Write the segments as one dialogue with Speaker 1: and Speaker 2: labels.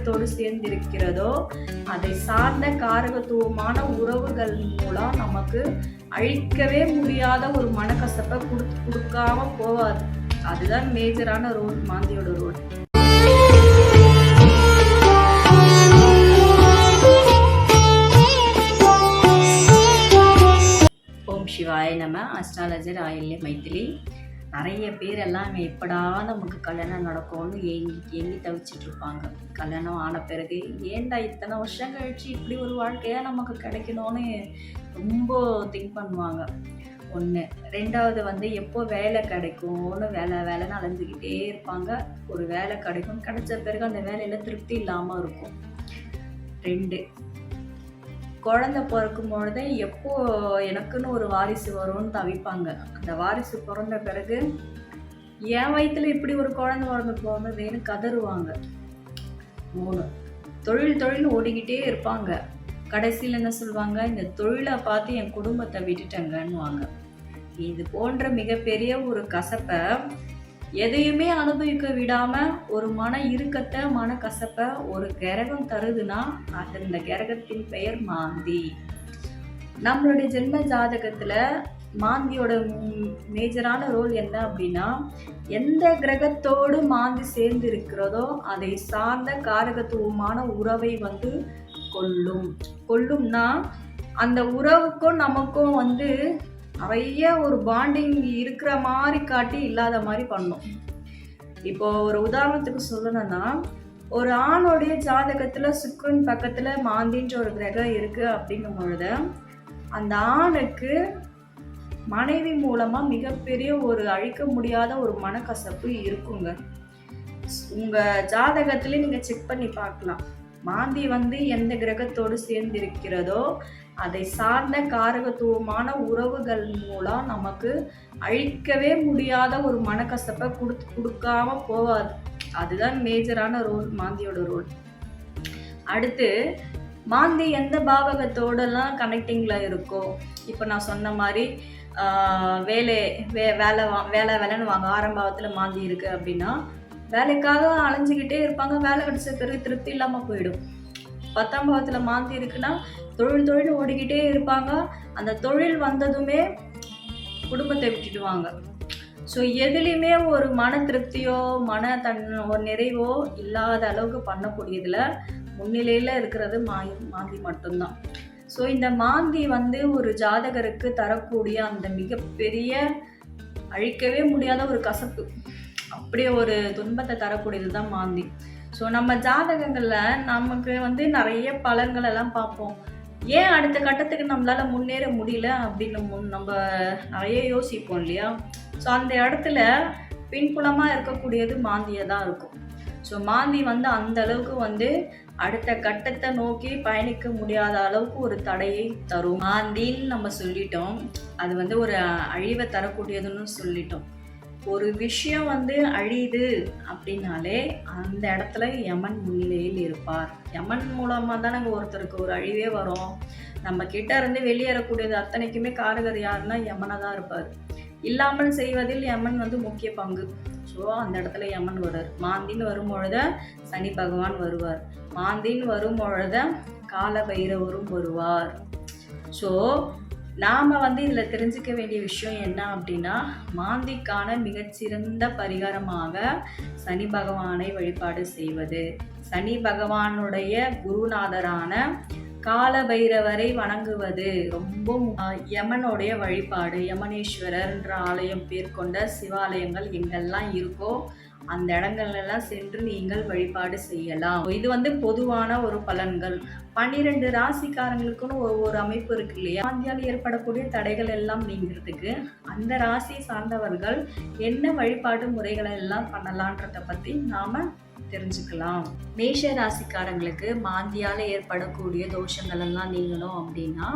Speaker 1: காரகத்தோடு சேர்ந்திருக்கிறதோ அதை சார்ந்த காரகத்துவமான உறவுகள் மூலம் நமக்கு அழிக்கவே முடியாத ஒரு மனக்கசப்பை கொடுத்து கொடுக்காம போவாது அதுதான் மேஜரான ரோல் மாந்தியோட ரோல்
Speaker 2: ஓம் சிவாய நம்ம அஸ்ட்ராலஜர் ஆயில்ய மைத்திலி நிறைய பேர் எல்லாம் எப்படா நமக்கு கல்யாணம் நடக்கும்னு ஏங்கி ஏங்கி தவிச்சிட்ருப்பாங்க கல்யாணம் ஆன பிறகு ஏண்டா இத்தனை வருஷம் கழித்து இப்படி ஒரு வாழ்க்கையாக நமக்கு கிடைக்கணும்னு ரொம்ப திங்க் பண்ணுவாங்க ஒன்று ரெண்டாவது வந்து எப்போ வேலை கிடைக்கும்னு வேலை வேலைன்னு அலைஞ்சிக்கிட்டே இருப்பாங்க ஒரு வேலை கிடைக்கும் கிடைச்ச பிறகு அந்த வேலையில் திருப்தி இல்லாமல் இருக்கும் ரெண்டு குழந்த பிறக்கும் பொழுதே எப்போ எனக்குன்னு ஒரு வாரிசு வரும்னு தவிப்பாங்க அந்த வாரிசு பிறந்த பிறகு என் வயிற்றுல இப்படி ஒரு குழந்த பிறந்து போனதுன்னு கதறுவாங்க மூணு தொழில் தொழில் ஓடிக்கிட்டே இருப்பாங்க கடைசியில் என்ன சொல்லுவாங்க இந்த தொழிலை பார்த்து என் குடும்பத்தை விட்டுட்டேங்கன்னுவாங்க இது போன்ற மிகப்பெரிய ஒரு கசப்பை எதையுமே அனுபவிக்க விடாமல் ஒரு மன இறுக்கத்தை மன கசப்பை ஒரு கிரகம் தருதுன்னா அது இந்த கிரகத்தின் பெயர் மாந்தி நம்மளுடைய ஜென்ம ஜாதகத்தில் மாந்தியோட மேஜரான ரோல் என்ன அப்படின்னா எந்த கிரகத்தோடு மாந்தி சேர்ந்து இருக்கிறதோ அதை சார்ந்த காரகத்துவமான உறவை வந்து கொள்ளும் கொள்ளும்னா அந்த உறவுக்கும் நமக்கும் வந்து நிறைய ஒரு பாண்டிங் இருக்கிற மாதிரி காட்டி இல்லாத மாதிரி பண்ணோம் இப்போ ஒரு உதாரணத்துக்கு சொல்லணும்னா ஒரு ஆணுடைய ஜாதகத்தில் சுக்ரன் பக்கத்தில் மாந்தின்ற ஒரு கிரகம் இருக்குது அப்படிங்கும் பொழுது அந்த ஆணுக்கு மனைவி மூலமாக மிகப்பெரிய ஒரு அழிக்க முடியாத ஒரு மனக்கசப்பு இருக்குங்க உங்கள் ஜாதகத்திலே நீங்கள் செக் பண்ணி பார்க்கலாம் மாந்தி வந்து எந்த கிரகத்தோடு சேர்ந்திருக்கிறதோ அதை சார்ந்த காரகத்துவமான உறவுகள் மூலம் நமக்கு அழிக்கவே முடியாத ஒரு மனக்கசப்பை கொடுத்து கொடுக்காம போவாது அதுதான் மேஜரான ரோல் மாந்தியோட ரோல் அடுத்து மாந்தி எந்த பாவகத்தோடலாம் கனெக்டிங்கில் இருக்கோ இப்போ நான் சொன்ன மாதிரி வேலை வே வேலை வா வேலை வேலைன்னு வாங்க ஆரம்பத்தில் மாந்தி இருக்குது அப்படின்னா வேலைக்காக அலைஞ்சிக்கிட்டே இருப்பாங்க வேலை கிடச்ச பிறகு திருப்தி இல்லாமல் போயிடும் பத்தாம் பாவத்தில் மாந்தி இருக்குன்னா தொழில் தொழில் ஓடிக்கிட்டே இருப்பாங்க அந்த தொழில் வந்ததுமே குடும்பத்தை விட்டுடுவாங்க ஸோ எதுலேயுமே ஒரு மன திருப்தியோ மன தன் ஒரு நிறைவோ இல்லாத அளவுக்கு பண்ணக்கூடியதில் முன்னிலையில் இருக்கிறது மா மாந்தி மட்டும்தான் ஸோ இந்த மாந்தி வந்து ஒரு ஜாதகருக்கு தரக்கூடிய அந்த மிகப்பெரிய அழிக்கவே முடியாத ஒரு கசப்பு அப்படியே ஒரு துன்பத்தை தரக்கூடியது தான் மாந்தி ஸோ நம்ம ஜாதகங்களில் நமக்கு வந்து நிறைய பலன்கள் எல்லாம் பார்ப்போம் ஏன் அடுத்த கட்டத்துக்கு நம்மளால் முன்னேற முடியல அப்படின்னு நம்ம நிறைய யோசிப்போம் இல்லையா ஸோ அந்த இடத்துல பின்புலமாக இருக்கக்கூடியது மாந்தியை தான் இருக்கும் ஸோ மாந்தி வந்து அந்த அளவுக்கு வந்து அடுத்த கட்டத்தை நோக்கி பயணிக்க முடியாத அளவுக்கு ஒரு தடையை தரும் மாந்தின்னு நம்ம சொல்லிட்டோம் அது வந்து ஒரு அழிவை தரக்கூடியதுன்னு சொல்லிட்டோம் ஒரு விஷயம் வந்து அழியுது அப்படின்னாலே அந்த இடத்துல யமன் முன்னிலையில் இருப்பார் யமன் மூலமாக தான் நாங்கள் ஒருத்தருக்கு ஒரு அழிவே வரும் நம்ம கிட்ட இருந்து வெளியேறக்கூடியது அத்தனைக்குமே காரகர் யாருன்னா யமனாக தான் இருப்பார் இல்லாமல் செய்வதில் யமன் வந்து முக்கிய பங்கு ஸோ அந்த இடத்துல யமன் வரார் மாந்தின்னு வரும்பொழுது சனி பகவான் வருவார் மாந்தின்னு வரும்பொழுது கால பைரவரும் வருவார் ஸோ நாம் வந்து இதில் தெரிஞ்சிக்க வேண்டிய விஷயம் என்ன அப்படின்னா மாந்திக்கான மிகச்சிறந்த பரிகாரமாக சனி பகவானை வழிபாடு செய்வது சனி பகவானுடைய குருநாதரான காலபைரவரை வணங்குவது ரொம்ப யமனுடைய வழிபாடு யமனேஸ்வரர்ன்ற ஆலயம் பேர் கொண்ட சிவாலயங்கள் எங்கெல்லாம் இருக்கோ அந்த இடங்கள்லாம் சென்று நீங்கள் வழிபாடு செய்யலாம் இது வந்து பொதுவான ஒரு பலன்கள் பன்னிரெண்டு ராசிக்காரங்களுக்குன்னு ஒவ்வொரு அமைப்பு இருக்கு இல்லையா ஆந்தியால் ஏற்படக்கூடிய தடைகள் எல்லாம் நீங்கிறதுக்கு அந்த ராசியை சார்ந்தவர்கள் என்ன வழிபாட்டு முறைகளை எல்லாம் பண்ணலான்றத பற்றி நாம் தெரிஞ்சுக்கலாம் மேஷ ராசிக்காரங்களுக்கு மாந்தியால் ஏற்படக்கூடிய தோஷங்கள் எல்லாம் நீங்கணும் அப்படின்னா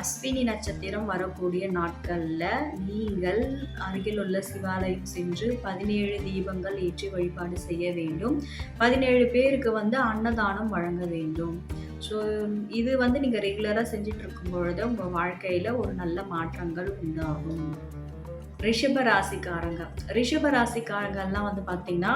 Speaker 2: அஸ்வினி நட்சத்திரம் வரக்கூடிய நாட்களில் நீங்கள் அருகில் உள்ள சிவாலயம் சென்று பதினேழு தீபங்கள் ஏற்றி வழிபாடு செய்ய வேண்டும் பதினேழு பேருக்கு வந்து அன்னதானம் வழங்க வேண்டும் ஸோ இது வந்து நீங்கள் ரெகுலராக செஞ்சிட்ருக்கும் பொழுது உங்கள் வாழ்க்கையில் ஒரு நல்ல மாற்றங்கள் உண்டாகும் ரிஷப ராசிக்காரங்க ரிஷப ராசிக்காரங்கள்லாம் வந்து பார்த்திங்கன்னா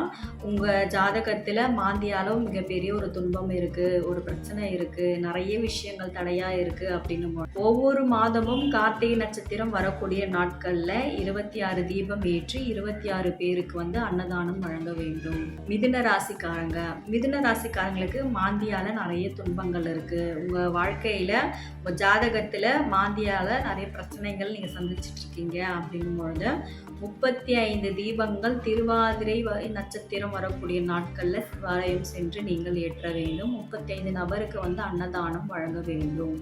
Speaker 2: உங்கள் ஜாதகத்தில் மாந்தியாலும் மிகப்பெரிய ஒரு துன்பம் இருக்குது ஒரு பிரச்சனை இருக்குது நிறைய விஷயங்கள் தடையாக இருக்குது அப்படின்னு ஒவ்வொரு மாதமும் கார்த்திகை நட்சத்திரம் வரக்கூடிய நாட்களில் இருபத்தி ஆறு தீபம் ஏற்றி இருபத்தி ஆறு பேருக்கு வந்து அன்னதானம் வழங்க வேண்டும் மிதுன ராசிக்காரங்க மிதுன ராசிக்காரங்களுக்கு மாந்தியால் நிறைய துன்பங்கள் இருக்குது உங்கள் வாழ்க்கையில் உங்கள் ஜாதகத்தில் மாந்தியால் நிறைய பிரச்சனைகள் நீங்கள் சந்திச்சிட்ருக்கீங்க அப்படின்னு வந்து முப்பத்தி ஐந்து தீபங்கள் திருவாதிரை நட்சத்திரம் வரக்கூடிய நாட்களில் சிவாலயம் சென்று நீங்கள் ஏற்ற வேண்டும் முப்பத்தி ஐந்து நபருக்கு வந்து அன்னதானம் வழங்க வேண்டும்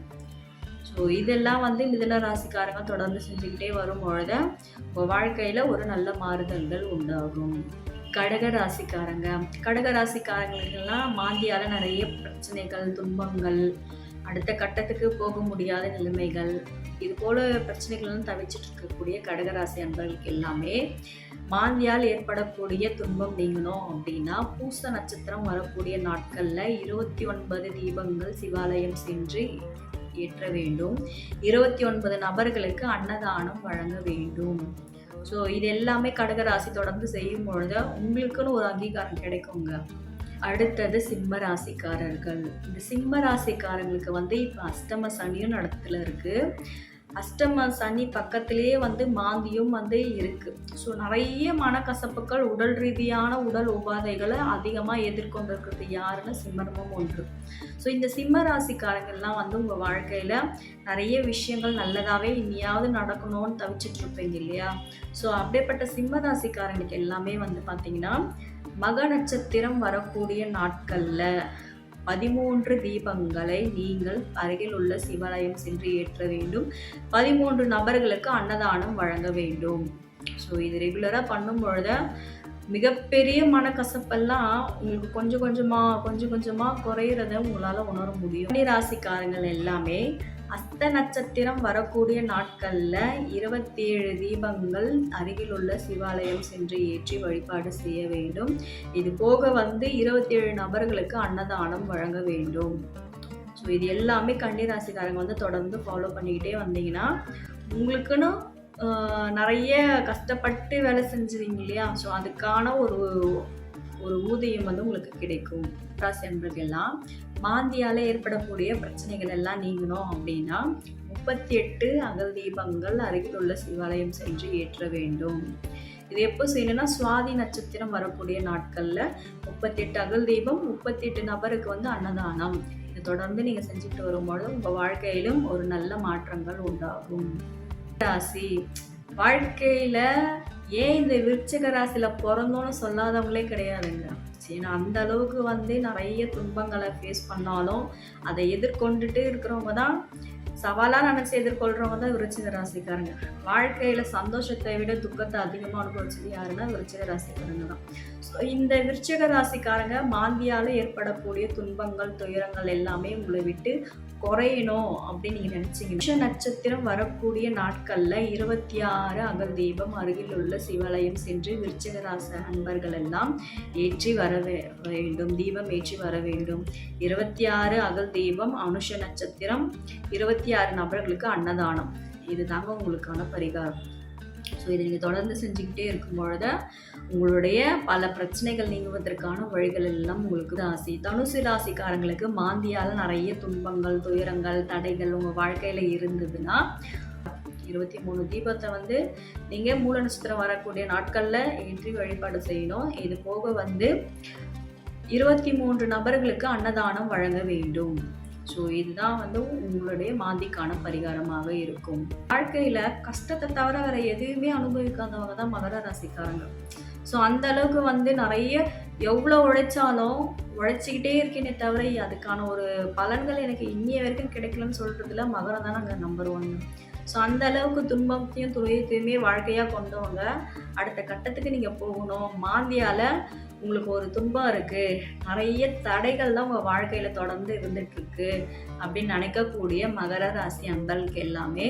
Speaker 2: ஸோ இதெல்லாம் வந்து மிதன ராசிக்காரங்க தொடர்ந்து செஞ்சுக்கிட்டே வரும் பொழுது உங்கள் வாழ்க்கையில் ஒரு நல்ல மாறுதல்கள் உண்டாகும் கடக ராசிக்காரங்க கடக ராசிக்காரங்களுக்கெல்லாம் மாந்தியால் நிறைய பிரச்சனைகள் துன்பங்கள் அடுத்த கட்டத்துக்கு போக முடியாத நிலைமைகள் இது போல பிரச்சனைகள்லாம் தவிச்சிட்டு இருக்கக்கூடிய கடகராசி அன்பர்களுக்கு எல்லாமே மாந்தியால் ஏற்படக்கூடிய துன்பம் நீங்கணும் அப்படின்னா பூச நட்சத்திரம் வரக்கூடிய நாட்களில் இருபத்தி ஒன்பது தீபங்கள் சிவாலயம் சென்று ஏற்ற வேண்டும் இருபத்தி ஒன்பது நபர்களுக்கு அன்னதானம் வழங்க வேண்டும் ஸோ இது எல்லாமே கடகராசி தொடர்ந்து செய்யும் பொழுது உங்களுக்குன்னு ஒரு அங்கீகாரம் கிடைக்குங்க அடுத்தது சிம்ம ராசிக்காரர்கள் இந்த சிம்ம ராசிக்காரங்களுக்கு வந்து இப்போ அஷ்டம சனியும் நடத்துல இருக்குது அஷ்டம சனி பக்கத்திலேயே வந்து மாந்தியும் வந்து இருக்குது ஸோ நிறைய மனக்கசப்புகள் உடல் ரீதியான உடல் உபாதைகளை அதிகமாக எதிர்கொண்டிருக்கிறது யாருன்னு சிம்மர்மம் ஒன்று ஸோ இந்த சிம்ம ராசிக்காரங்கள்லாம் வந்து உங்கள் வாழ்க்கையில் நிறைய விஷயங்கள் நல்லதாகவே இனியாவது நடக்கணும்னு தவிச்சிட்ருப்பீங்க இல்லையா ஸோ அப்படியேப்பட்ட சிம்ம ராசிக்காரங்களுக்கு எல்லாமே வந்து பார்த்திங்கன்னா மக நட்சத்திரம் வரக்கூடிய நாட்களில் பதிமூன்று தீபங்களை நீங்கள் அருகில் உள்ள சிவாலயம் சென்று ஏற்ற வேண்டும் பதிமூன்று நபர்களுக்கு அன்னதானம் வழங்க வேண்டும் ஸோ இது ரெகுலராக பண்ணும் பொழுது மிகப்பெரிய மனக்கசப்பெல்லாம் உங்களுக்கு கொஞ்சம் கொஞ்சமாக கொஞ்சம் கொஞ்சமாக குறையிறத உங்களால் உணர முடியும் ராசிக்காரங்கள் எல்லாமே அஸ்த நட்சத்திரம் வரக்கூடிய நாட்களில் இருபத்தேழு தீபங்கள் அருகிலுள்ள சிவாலயம் சென்று ஏற்றி வழிபாடு செய்ய வேண்டும் இது போக வந்து இருபத்தேழு நபர்களுக்கு அன்னதானம் வழங்க வேண்டும் ஸோ இது எல்லாமே கன்னிராசிக்காரங்க வந்து தொடர்ந்து ஃபாலோ பண்ணிக்கிட்டே வந்தீங்கன்னா உங்களுக்குன்னு நிறைய கஷ்டப்பட்டு வேலை செஞ்சுருங்க இல்லையா ஸோ அதுக்கான ஒரு ஒரு ஊதியம் வந்து உங்களுக்கு கிடைக்கும் ராசி எல்லாம் மாந்தியால் ஏற்படக்கூடிய பிரச்சனைகள் எல்லாம் நீங்கணும் அப்படின்னா முப்பத்தி எட்டு அகல் தீபங்கள் அருகில் உள்ள சிவாலயம் சென்று ஏற்ற வேண்டும் இது எப்போ செய்யணும்னா சுவாதி நட்சத்திரம் வரக்கூடிய நாட்களில் முப்பத்தெட்டு அகல் தீபம் முப்பத்தெட்டு நபருக்கு வந்து அன்னதானம் இதை தொடர்ந்து நீங்கள் செஞ்சுட்டு வரும்பொழுது உங்கள் வாழ்க்கையிலும் ஒரு நல்ல மாற்றங்கள் உண்டாகும் ராசி வாழ்க்கையில் ஏன் இந்த விருச்சக ராசியில் பிறந்தோன்னு சொல்லாதவங்களே கிடையாதுங்க சரி அந்த அளவுக்கு வந்து நிறைய துன்பங்களை ஃபேஸ் பண்ணாலும் அதை எதிர்கொண்டுட்டு இருக்கிறவங்க தான் சவாலாக நினச்சி எதிர்கொள்கிறவங்க தான் விருச்சிக ராசிக்காரங்க வாழ்க்கையில் சந்தோஷத்தை விட துக்கத்தை அதிகமாக அனுபவிச்சது யாருன்னா விருச்சிக ராசிக்காரங்க தான் ஸோ இந்த விருச்சக ராசிக்காரங்க மாந்தியால் ஏற்படக்கூடிய துன்பங்கள் துயரங்கள் எல்லாமே உங்களை விட்டு குறையணும் அப்படின்னு நீங்கள் நினச்சிங்க நட்சத்திரம் வரக்கூடிய நாட்களில் இருபத்தி ஆறு அகல் தீபம் அருகில் உள்ள சிவாலயம் சென்று விருச்சிகராச அன்பர்கள் எல்லாம் ஏற்றி வர வேண்டும் தீபம் ஏற்றி வர வேண்டும் இருபத்தி ஆறு அகல் தீபம் அனுஷ நட்சத்திரம் இருபத்தி ஆறு நபர்களுக்கு அன்னதானம் இது தாங்க உங்களுக்கான பரிகாரம் ஸோ இதை நீங்கள் தொடர்ந்து செஞ்சுக்கிட்டே இருக்கும் பொழுது உங்களுடைய பல பிரச்சனைகள் நீங்குவதற்கான வழிகள் எல்லாம் உங்களுக்கு ராசி தனுசு ராசிக்காரங்களுக்கு மாந்தியால் நிறைய துன்பங்கள் துயரங்கள் தடைகள் உங்கள் வாழ்க்கையில் இருந்ததுன்னா இருபத்தி மூணு தீபத்தை வந்து நீங்கள் மூல நட்சத்திரம் வரக்கூடிய நாட்களில் ஏற்றி வழிபாடு செய்யணும் இது போக வந்து இருபத்தி மூன்று நபர்களுக்கு அன்னதானம் வழங்க வேண்டும் ஸோ இதுதான் வந்து உங்களுடைய மாந்திக்கான பரிகாரமாக இருக்கும் வாழ்க்கையில் கஷ்டத்தை தவிர வேறு எதுவுமே அனுபவிக்காதவங்க தான் மகர ராசிக்காரங்க ஸோ அந்த அளவுக்கு வந்து நிறைய எவ்வளோ உழைச்சாலும் உழைச்சிக்கிட்டே இருக்கேனே தவிர அதுக்கான ஒரு பலன்கள் எனக்கு இனிய வரைக்கும் கிடைக்கலன்னு சொல்கிறதுல மகரம் தான் நாங்கள் நம்பர் ஒன்று ஸோ அந்த அளவுக்கு துன்பத்தையும் துணையத்தையுமே வாழ்க்கையாக கொண்டவங்க அடுத்த கட்டத்துக்கு நீங்கள் போகணும் மாந்தியால் உங்களுக்கு ஒரு துன்பம் இருக்குது நிறைய தடைகள் தான் உங்கள் வாழ்க்கையில் தொடர்ந்து இருந்துகிட்ருக்கு அப்படின்னு நினைக்கக்கூடிய மகர ராசி அன்பர்களுக்கு எல்லாமே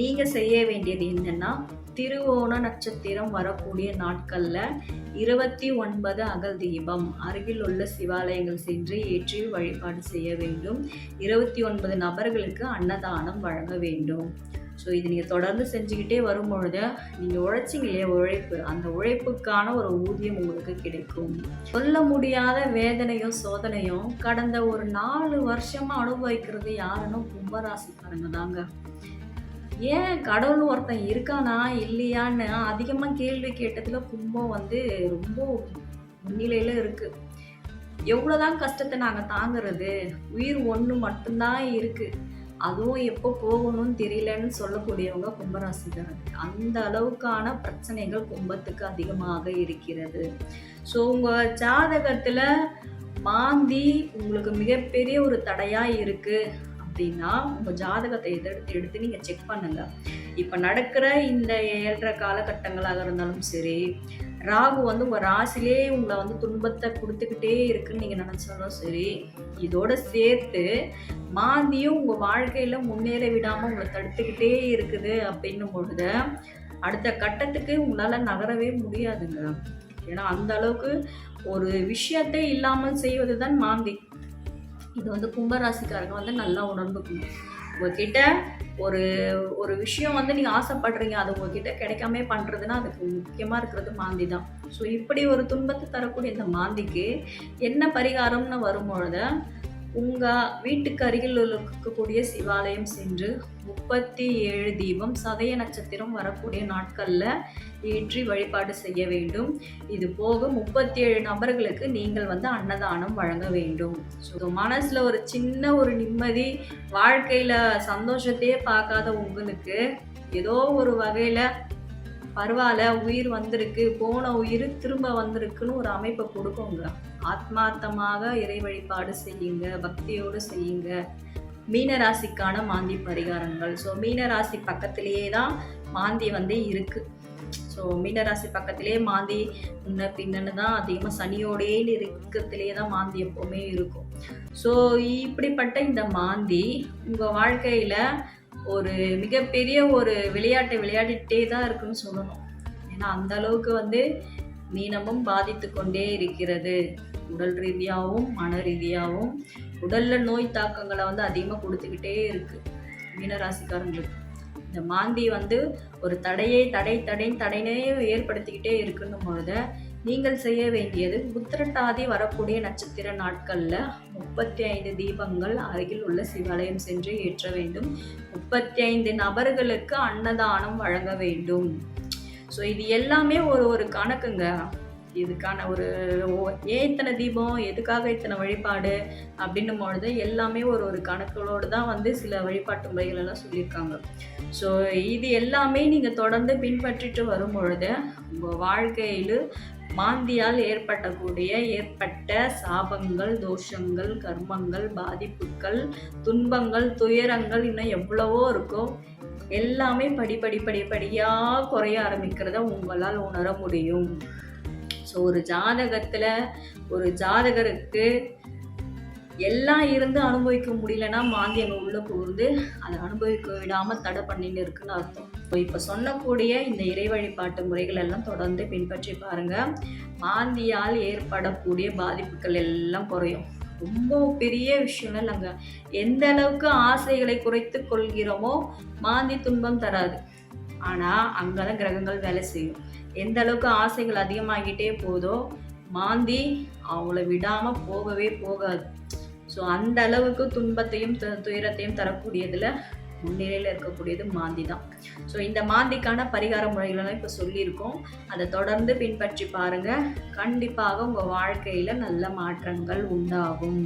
Speaker 2: நீங்கள் செய்ய வேண்டியது என்னென்னா திருவோண நட்சத்திரம் வரக்கூடிய நாட்களில் இருபத்தி ஒன்பது அகல் தீபம் அருகில் உள்ள சிவாலயங்கள் சென்று ஏற்றி வழிபாடு செய்ய வேண்டும் இருபத்தி ஒன்பது நபர்களுக்கு அன்னதானம் வழங்க வேண்டும் ஸோ இது நீங்கள் தொடர்ந்து செஞ்சுக்கிட்டே வரும்பொழுது நீங்கள் உழைச்சிங்க இல்லையா உழைப்பு அந்த உழைப்புக்கான ஒரு ஊதியம் உங்களுக்கு கிடைக்கும் சொல்ல முடியாத வேதனையும் சோதனையும் கடந்த ஒரு நாலு வருஷமாக அனுபவிக்கிறது யாருன்னு கும்பராசிக்காரங்க தாங்க ஏன் கடவுள் ஒருத்தன் இருக்கானா இல்லையான்னு அதிகமாக கேள்வி கேட்டதில் கும்பம் வந்து ரொம்ப முன்னிலையில் இருக்குது எவ்வளோதான் கஷ்டத்தை நாங்கள் தாங்கிறது உயிர் ஒன்று மட்டும்தான் இருக்குது அதுவும் எப்போ போகணும்னு தெரியலன்னு சொல்லக்கூடியவங்க கும்பராசிதான் அந்த அளவுக்கான பிரச்சனைகள் கும்பத்துக்கு அதிகமாக இருக்கிறது ஸோ உங்கள் ஜாதகத்தில் மாந்தி உங்களுக்கு மிகப்பெரிய ஒரு தடையாக இருக்குது அப்படின்னா உங்கள் ஜாதகத்தை எதிர்த்து எடுத்து நீங்கள் செக் பண்ணுங்கள் இப்போ நடக்கிற இந்த ஏழரை காலகட்டங்களாக இருந்தாலும் சரி ராகு வந்து உங்கள் ராசிலே உங்களை வந்து துன்பத்தை கொடுத்துக்கிட்டே இருக்குன்னு நீங்கள் நினச்சாலும் சரி இதோட சேர்த்து மாந்தியும் உங்கள் வாழ்க்கையில் முன்னேற விடாமல் உங்களை தடுத்துக்கிட்டே இருக்குது அப்படின்னும் பொழுது அடுத்த கட்டத்துக்கு உங்களால் நகரவே முடியாதுங்க ஏன்னா அந்த அளவுக்கு ஒரு விஷயத்தை இல்லாமல் செய்வது தான் மாந்தி இது வந்து கும்பராசிக்காரங்க வந்து நல்லா உணர்ந்துக்கும் உங்ககிட்ட ஒரு ஒரு விஷயம் வந்து நீங்கள் ஆசைப்படுறீங்க அது உங்ககிட்ட கிடைக்காம பண்ணுறதுன்னா அதுக்கு முக்கியமாக இருக்கிறது மாந்தி தான் ஸோ இப்படி ஒரு துன்பத்தை தரக்கூடிய இந்த மாந்திக்கு என்ன பரிகாரம்னு வரும்பொழுது உங்கா வீட்டுக்கு அருகில் இருக்கக்கூடிய சிவாலயம் சென்று முப்பத்தி ஏழு தீபம் சதய நட்சத்திரம் வரக்கூடிய நாட்களில் ஏற்றி வழிபாடு செய்ய வேண்டும் இது போக முப்பத்தி ஏழு நபர்களுக்கு நீங்கள் வந்து அன்னதானம் வழங்க வேண்டும் ஸோ மனசில் ஒரு சின்ன ஒரு நிம்மதி வாழ்க்கையில் சந்தோஷத்தையே பார்க்காத உங்களுக்கு ஏதோ ஒரு வகையில் பரவாயில்ல உயிர் வந்திருக்கு போன உயிர் திரும்ப வந்திருக்குன்னு ஒரு அமைப்பை கொடுக்குங்க ஆத்மார்த்தமாக இறை வழிபாடு செய்யுங்க பக்தியோடு செய்யுங்க மீனராசிக்கான மாந்தி பரிகாரங்கள் ஸோ மீனராசி பக்கத்திலேயே தான் மாந்தி வந்து இருக்குது ஸோ மீனராசி பக்கத்திலே மாந்தி முன்ன பின்னன்னு தான் அதிகமாக சனியோடே இருக்கிறதுலே தான் மாந்தி எப்போவுமே இருக்கும் ஸோ இப்படிப்பட்ட இந்த மாந்தி உங்கள் வாழ்க்கையில் ஒரு மிகப்பெரிய ஒரு விளையாட்டை விளையாடிட்டே தான் இருக்குன்னு சொல்லணும் ஏன்னா அந்த அளவுக்கு வந்து மீனமும் பாதித்து கொண்டே இருக்கிறது உடல் ரீதியாகவும் மன ரீதியாகவும் உடலில் நோய் தாக்கங்களை வந்து அதிகமாக கொடுத்துக்கிட்டே இருக்குது மீனராசிக்காரங்களுக்கு இந்த மாந்தி வந்து ஒரு தடையை தடை தடை தடைனே ஏற்படுத்திக்கிட்டே இருக்குன்னும் பொழுது நீங்கள் செய்ய வேண்டியது புத்திரட்டாதி வரக்கூடிய நட்சத்திர நாட்களில் முப்பத்தி ஐந்து தீபங்கள் அருகில் உள்ள சிவாலயம் சென்று ஏற்ற வேண்டும் முப்பத்தி ஐந்து நபர்களுக்கு அன்னதானம் வழங்க வேண்டும் ஸோ இது எல்லாமே ஒரு ஒரு கணக்குங்க இதுக்கான ஒரு ஏன் இத்தனை தீபம் எதுக்காக இத்தனை வழிபாடு அப்படின்னும் பொழுது எல்லாமே ஒரு ஒரு கணக்குகளோடு தான் வந்து சில வழிபாட்டு முறைகளெல்லாம் சொல்லியிருக்காங்க ஸோ இது எல்லாமே நீங்கள் தொடர்ந்து பின்பற்றிட்டு வரும் பொழுது உங்கள் வாழ்க்கையில் மாந்தியால் ஏற்படக்கூடிய ஏற்பட்ட சாபங்கள் தோஷங்கள் கர்மங்கள் பாதிப்புகள் துன்பங்கள் துயரங்கள் இன்னும் எவ்வளவோ இருக்கோ எல்லாமே படிப்படி படிப்படியாக குறைய ஆரம்பிக்கிறத உங்களால் உணர முடியும் ஸோ ஒரு ஜாதகத்தில் ஒரு ஜாதகருக்கு எல்லாம் இருந்து அனுபவிக்க முடியலன்னா மாந்தி அங்கே உள்ளே கூர்ந்து அதை அனுபவிக்க விடாமல் தடை பண்ணின்னு இருக்குன்னு அர்த்தம் இப்போ இப்போ சொன்னக்கூடிய இந்த இறை வழிபாட்டு முறைகள் எல்லாம் தொடர்ந்து பின்பற்றி பாருங்கள் மாந்தியால் ஏற்படக்கூடிய பாதிப்புகள் எல்லாம் குறையும் ரொம்ப பெரிய விஷயம் இல்லைங்க எந்த அளவுக்கு ஆசைகளை குறைத்து கொள்கிறோமோ மாந்தி துன்பம் தராது ஆனால் அங்கே தான் கிரகங்கள் வேலை செய்யும் எந்த அளவுக்கு ஆசைகள் அதிகமாகிட்டே போதோ மாந்தி அவங்கள விடாமல் போகவே போகாது ஸோ அந்த அளவுக்கு துன்பத்தையும் துயரத்தையும் தரக்கூடியதில் முன்னிலையில் இருக்கக்கூடியது மாந்தி தான் ஸோ இந்த மாந்திக்கான பரிகார முறைகளெல்லாம் இப்போ சொல்லியிருக்கோம் அதை தொடர்ந்து பின்பற்றி பாருங்கள் கண்டிப்பாக உங்கள் வாழ்க்கையில் நல்ல மாற்றங்கள் உண்டாகும்